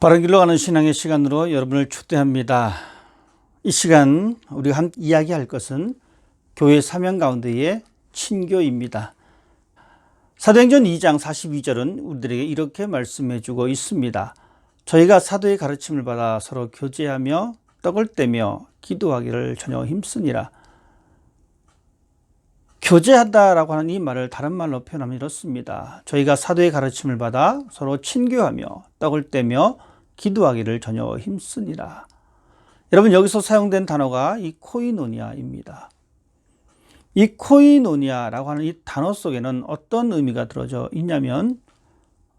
바른 길로 가는 신앙의 시간으로 여러분을 초대합니다. 이 시간 우리가 함 이야기할 것은 교회 사명 가운데의 친교입니다. 사도행전 2장 42절은 우리들에게 이렇게 말씀해 주고 있습니다. 저희가 사도의 가르침을 받아 서로 교제하며 떡을 떼며 기도하기를 전혀 힘쓰니라. 교제한다라고 하는 이 말을 다른 말로 표현하면 이렇습니다. 저희가 사도의 가르침을 받아 서로 친교하며 떡을 떼며 기도하기를 전혀 힘쓰니라. 여러분 여기서 사용된 단어가 이 코이노니아입니다. 이 코이노니아라고 하는 이 단어 속에는 어떤 의미가 들어져 있냐면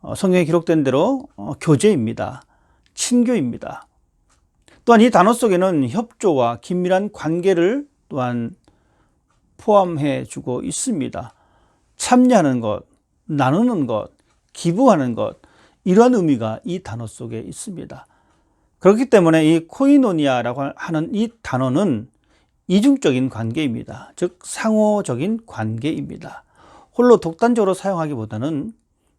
어, 성경에 기록된 대로 어, 교제입니다. 친교입니다. 또한 이 단어 속에는 협조와 긴밀한 관계를 또한 포함해 주고 있습니다. 참여하는 것, 나누는 것, 기부하는 것, 이러한 의미가 이 단어 속에 있습니다. 그렇기 때문에 이 코이노니아라고 하는 이 단어는 이중적인 관계입니다. 즉, 상호적인 관계입니다. 홀로 독단적으로 사용하기보다는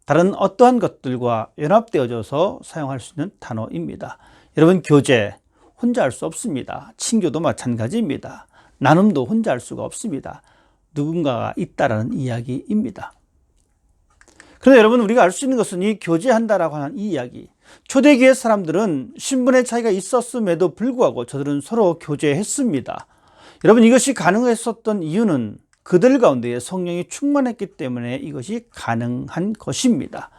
다른 어떠한 것들과 연합되어져서 사용할 수 있는 단어입니다. 여러분, 교제, 혼자 할 수 없습니다. 친교도 마찬가지입니다. 나눔도 혼자 할 수가 없습니다. 누군가가 있다라는 이야기입니다. 그런데 여러분 우리가 알 수 있는 것은 이 교제한다라고 하는 이 이야기. 초대교회 사람들은 신분의 차이가 있었음에도 불구하고 저들은 서로 교제했습니다. 여러분 이것이 가능했었던 이유는 그들 가운데 성령이 충만했기 때문에 이것이 가능한 것입니다.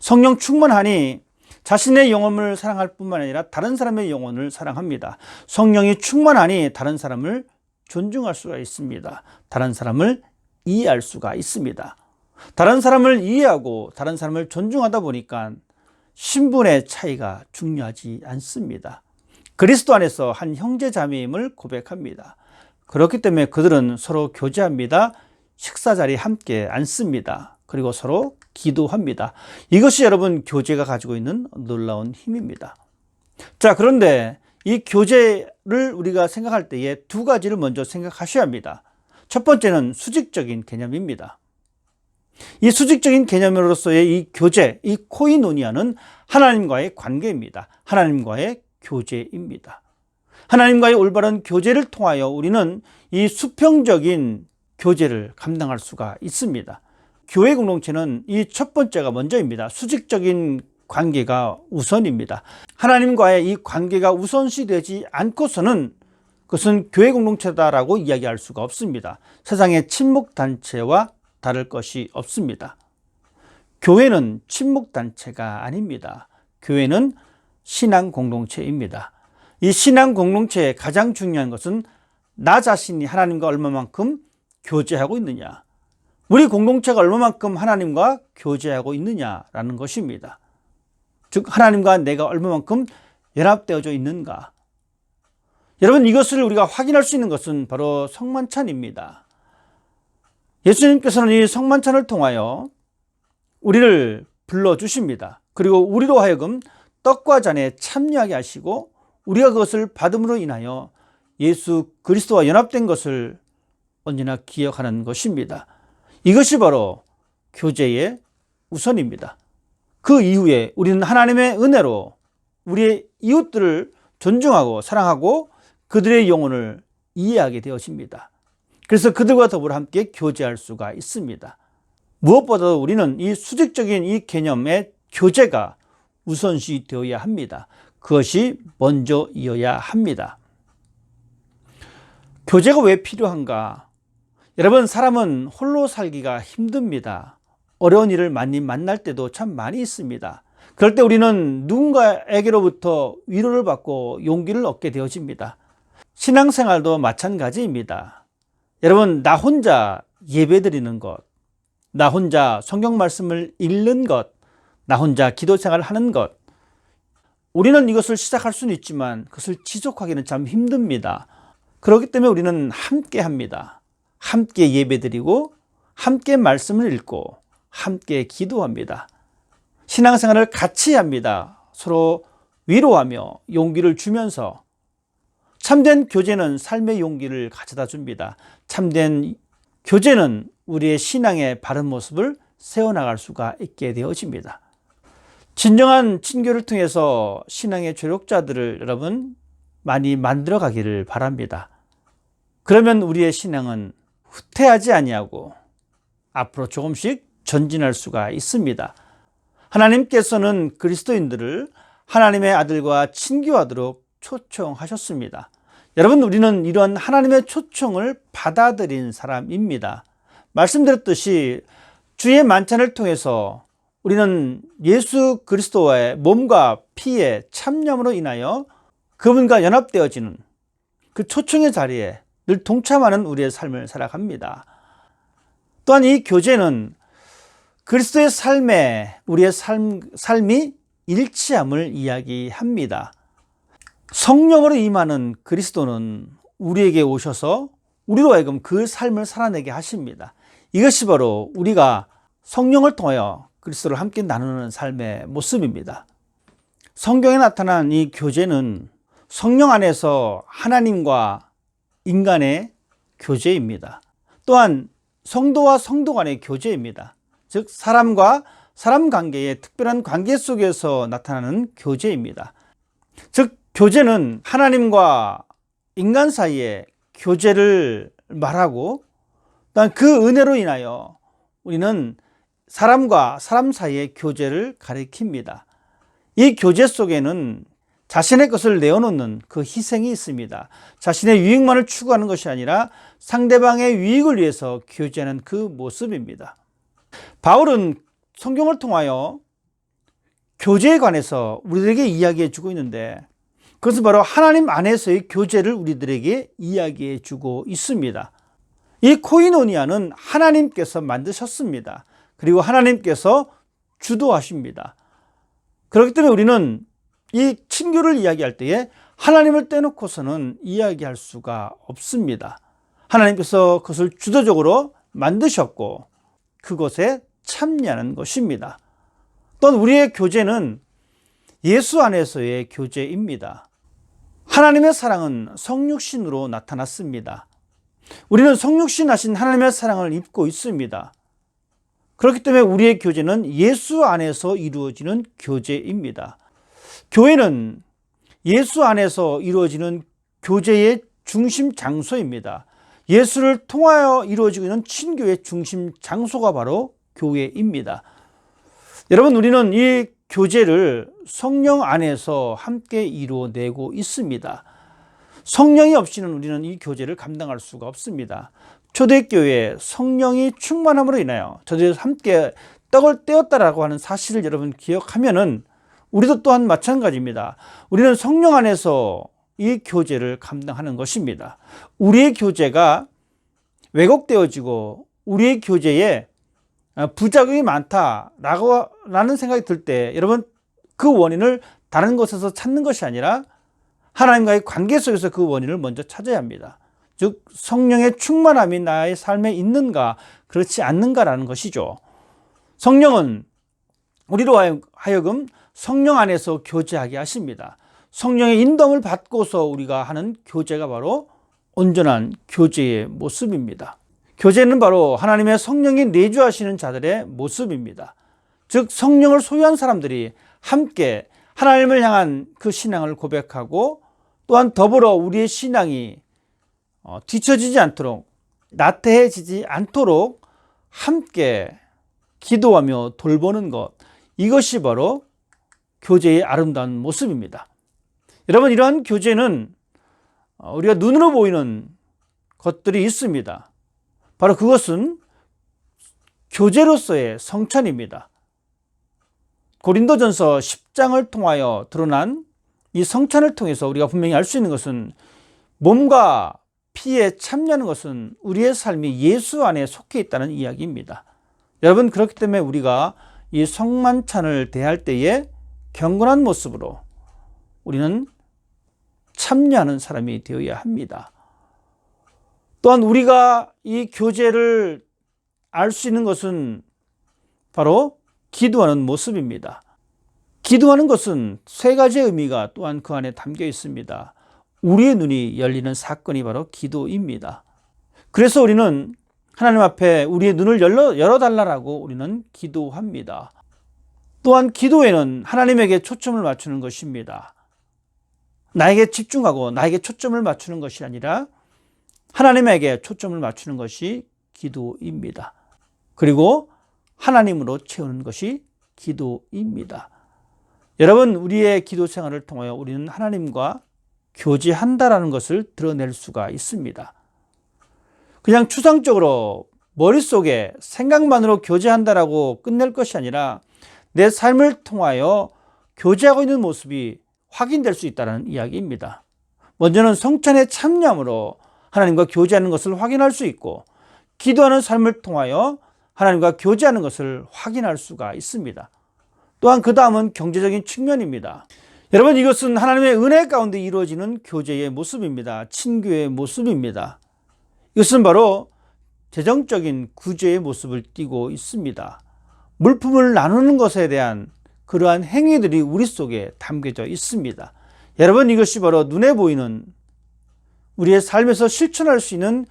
성령 충만하니 자신의 영혼을 사랑할 뿐만 아니라 다른 사람의 영혼을 사랑합니다. 성령이 충만하니 다른 사람을 존중할 수가 있습니다. 다른 사람을 이해할 수가 있습니다. 다른 사람을 이해하고 다른 사람을 존중하다 보니까 신분의 차이가 중요하지 않습니다. 그리스도 안에서 한 형제 자매임을 고백합니다. 그렇기 때문에 그들은 서로 교제합니다. 식사 자리에 함께 앉습니다. 그리고 서로 기도합니다. 이것이 여러분 교제가 가지고 있는 놀라운 힘입니다. 자, 그런데 이 교제를 우리가 생각할 때에 두 가지를 먼저 생각하셔야 합니다. 첫 번째는 수직적인 개념입니다. 이 수직적인 개념으로서의 이 교제, 이 코이노니아는 하나님과의 관계입니다. 하나님과의 교제입니다. 하나님과의 올바른 교제를 통하여 우리는 이 수평적인 교제를 감당할 수가 있습니다. 교회 공동체는 이 첫 번째가 먼저입니다. 수직적인 관계가 우선입니다. 하나님과의 이 관계가 우선시 되지 않고서는 그것은 교회 공동체다라고 이야기할 수가 없습니다. 세상의 친목 단체와 다를 것이 없습니다. 교회는 친목 단체가 아닙니다. 교회는 신앙 공동체입니다. 이 신앙 공동체의 가장 중요한 것은 나 자신이 하나님과 얼마만큼 교제하고 있느냐. 우리 공동체가 얼마만큼 하나님과 교제하고 있느냐라는 것입니다. 즉 하나님과 내가 얼마만큼 연합되어져 있는가. 여러분 이것을 우리가 확인할 수 있는 것은 바로 성만찬입니다. 예수님께서는 이 성만찬을 통하여 우리를 불러 주십니다. 그리고 우리로 하여금 떡과 잔에 참여하게 하시고 우리가 그것을 받음으로 인하여 예수 그리스도와 연합된 것을 언제나 기억하는 것입니다. 이것이 바로 교제의 우선입니다. 그 이후에 우리는 하나님의 은혜로 우리의 이웃들을 존중하고 사랑하고 그들의 영혼을 이해하게 되어집니다. 그래서 그들과 더불어 함께 교제할 수가 있습니다. 무엇보다도 우리는 이 수직적인 이 개념의 교제가 우선시 되어야 합니다. 그것이 먼저 이어야 합니다. 교제가 왜 필요한가? 여러분, 사람은 홀로 살기가 힘듭니다. 어려운 일을 많이 만날 때도 참 많이 있습니다. 그럴 때 우리는 누군가에게로부터 위로를 받고 용기를 얻게 되어집니다. 신앙생활도 마찬가지입니다. 여러분, 나 혼자 예배 드리는 것, 나 혼자 성경 말씀을 읽는 것, 나 혼자 기도 생활을 하는 것, 우리는 이것을 시작할 수는 있지만 그것을 지속하기는 참 힘듭니다. 그렇기 때문에 우리는 함께 합니다. 함께 예배 드리고, 함께 말씀을 읽고, 함께 기도합니다. 신앙생활을 같이 합니다. 서로 위로하며 용기를 주면서 참된 교제는 삶의 용기를 가져다 줍니다. 참된 교제는 우리의 신앙의 바른 모습을 세워나갈 수가 있게 되어집니다. 진정한 친교를 통해서 신앙의 조력자들을 여러분 많이 만들어 가기를 바랍니다. 그러면 우리의 신앙은 후퇴하지 아니하고 앞으로 조금씩 전진할 수가 있습니다. 하나님께서는 그리스도인들을 하나님의 아들과 친교하도록 초청하셨습니다. 여러분, 우리는 이런 하나님의 초청을 받아들인 사람입니다. 말씀드렸듯이 주의 만찬을 통해서 우리는 예수 그리스도와의 몸과 피의 참념으로 인하여 그분과 연합되어지는 그 초청의 자리에 늘 동참하는 우리의 삶을 살아갑니다. 또한 이 교제는 그리스도의 삶에 우리의 삶, 삶이 일치함을 이야기합니다. 성령으로 임하는 그리스도는 우리에게 오셔서 우리로 하여금 그 삶을 살아내게 하십니다. 이것이 바로 우리가 성령을 통하여 그리스도를 함께 나누는 삶의 모습입니다. 성경에 나타난 이 교제는 성령 안에서 하나님과 인간의 교제입니다. 또한 성도와 성도 간의 교제입니다. 즉, 사람과 사람 관계의 특별한 관계 속에서 나타나는 교제입니다. 즉, 교제는 하나님과 인간 사이의 교제를 말하고, 그 은혜로 인하여 우리는 사람과 사람 사이의 교제를 가리킵니다. 이 교제 속에는 자신의 것을 내어놓는 그 희생이 있습니다. 자신의 유익만을 추구하는 것이 아니라 상대방의 유익을 위해서 교제하는 그 모습입니다. 바울은 성경을 통하여 교제에 관해서 우리들에게 이야기해 주고 있는데 그것은 바로 하나님 안에서의 교제를 우리들에게 이야기해 주고 있습니다. 이 코이노니아는 하나님께서 만드셨습니다. 그리고 하나님께서 주도하십니다. 그렇기 때문에 우리는 이 친교를 이야기할 때에 하나님을 떼놓고서는 이야기할 수가 없습니다. 하나님께서 그것을 주도적으로 만드셨고 그것에 참여하는 것입니다. 또한 우리의 교제는 예수 안에서의 교제입니다. 하나님의 사랑은 성육신으로 나타났습니다. 우리는 성육신 하신 하나님의 사랑을 입고 있습니다. 그렇기 때문에 우리의 교제는 예수 안에서 이루어지는 교제입니다. 교회는 예수 안에서 이루어지는 교제의 중심 장소입니다. 예수를 통하여 이루어지고 있는 친교의 중심 장소가 바로 교회입니다. 여러분, 우리는 이 교제를 성령 안에서 함께 이루어내고 있습니다. 성령이 없이는 우리는 이 교제를 감당할 수가 없습니다. 초대교회 성령이 충만함으로 인하여 저들이 함께 떡을 떼었다라고 하는 사실을 여러분 기억하면은 우리도 또한 마찬가지입니다. 우리는 성령 안에서 이 교제를 감당하는 것입니다. 우리의 교제가 왜곡되어지고 우리의 교제에 부작용이 많다라고 라는 생각이 들 때 여러분 그 원인을 다른 곳에서 찾는 것이 아니라 하나님과의 관계 속에서 그 원인을 먼저 찾아야 합니다. 즉 성령의 충만함이 나의 삶에 있는가 그렇지 않는가라는 것이죠. 성령은 우리로 하여금 성령 안에서 교제하게 하십니다. 성령의 인dom을 받고서 우리가 하는 교제가 바로 온전한 교제의 모습입니다. 교제는 바로 하나님의 성령이 내주하시는 자들의 모습입니다. 즉 성령을 소유한 사람들이 함께 하나님을 향한 그 신앙을 고백하고 또한 더불어 우리의 신앙이 어, 뒤처지지 않도록 나태해지지 않도록 함께 기도하며 돌보는 것 이것이 바로 교제의 아름다운 모습입니다. 여러분, 이러한 교제는 어, 우리가 눈으로 보이는 것들이 있습니다. 바로 그것은 교제로서의 성찬입니다. 고린도전서 10장을 통하여 드러난 이 성찬을 통해서 우리가 분명히 알 수 있는 것은 몸과 피에 참여하는 것은 우리의 삶이 예수 안에 속해 있다는 이야기입니다. 여러분, 그렇기 때문에 우리가 이 성만찬을 대할 때에 경건한 모습으로 우리는 참여하는 사람이 되어야 합니다. 또한 우리가 이 교제를 알 수 있는 것은 바로 기도하는 모습입니다. 기도하는 것은 세 가지의 의미가 또한 그 안에 담겨 있습니다. 우리의 눈이 열리는 사건이 바로 기도입니다. 그래서 우리는 하나님 앞에 우리의 눈을 열어, 열어달라고 우리는 기도합니다. 또한 기도에는 하나님에게 초점을 맞추는 것입니다. 나에게 집중하고 나에게 초점을 맞추는 것이 아니라 하나님에게 초점을 맞추는 것이 기도입니다. 그리고 하나님으로 채우는 것이 기도입니다. 여러분, 우리의 기도 생활을 통하여 우리는 하나님과 교제한다라는 것을 드러낼 수가 있습니다. 그냥 추상적으로 머릿속에 생각만으로 교제한다라고 끝낼 것이 아니라 내 삶을 통하여 교제하고 있는 모습이 확인될 수 있다는 이야기입니다. 먼저는 성찬의 참여함으로 하나님과 교제하는 것을 확인할 수 있고 기도하는 삶을 통하여 하나님과 교제하는 것을 확인할 수가 있습니다. 또한 그 다음은 경제적인 측면입니다. 여러분 이것은 하나님의 은혜 가운데 이루어지는 교제의 모습입니다. 친교의 모습입니다. 이것은 바로 재정적인 구제의 모습을 띠고 있습니다. 물품을 나누는 것에 대한 그러한 행위들이 우리 속에 담겨져 있습니다. 여러분 이것이 바로 눈에 보이는 우리의 삶에서 실천할 수 있는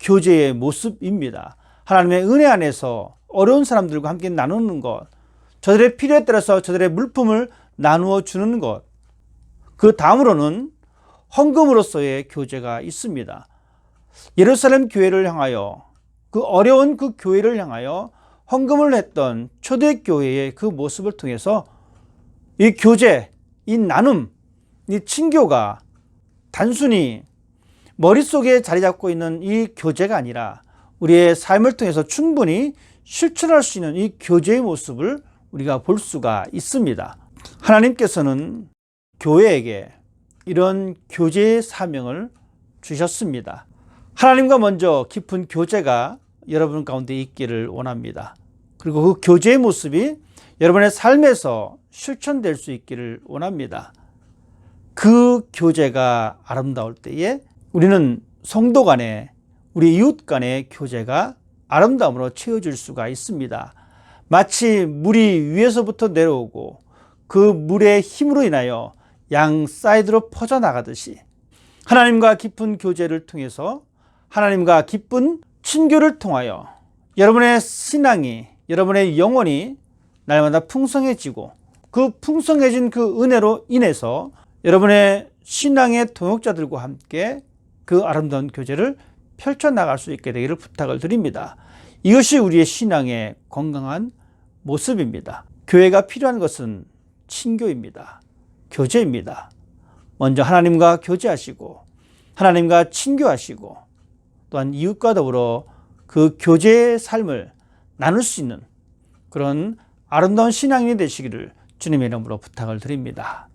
교제의 모습입니다. 하나님의 은혜 안에서 어려운 사람들과 함께 나누는 것, 저들의 필요에 따라서 저들의 물품을 나누어 주는 것. 그 다음으로는 헌금으로서의 교제가 있습니다. 예루살렘 교회를 향하여 그 어려운 그 교회를 향하여 헌금을 했던 초대교회의 그 모습을 통해서 이 교제, 이 나눔, 이 친교가 단순히 머릿속에 자리 잡고 있는 이 교제가 아니라 우리의 삶을 통해서 충분히 실천할 수 있는 이 교제의 모습을 우리가 볼 수가 있습니다. 하나님께서는 교회에게 이런 교제의 사명을 주셨습니다. 하나님과 먼저 깊은 교제가 여러분 가운데 있기를 원합니다. 그리고 그 교제의 모습이 여러분의 삶에서 실천될 수 있기를 원합니다. 그 교제가 아름다울 때에 우리는 성도 간에 우리 이웃 간의 교제가 아름다움으로 채워질 수가 있습니다. 마치 물이 위에서부터 내려오고 그 물의 힘으로 인하여 양 사이드로 퍼져나가듯이 하나님과 깊은 교제를 통해서 하나님과 깊은 친교를 통하여 여러분의 신앙이 여러분의 영혼이 날마다 풍성해지고 그 풍성해진 그 은혜로 인해서 여러분의 신앙의 동역자들과 함께 그 아름다운 교제를 펼쳐나갈 수 있게 되기를 부탁을 드립니다. 이것이 우리의 신앙의 건강한 모습입니다. 교회가 필요한 것은 친교입니다. 교제입니다. 먼저 하나님과 교제하시고 하나님과 친교하시고 또한 이웃과 더불어 그 교제의 삶을 나눌 수 있는 그런 아름다운 신앙인이 되시기를 주님의 이름으로 부탁을 드립니다.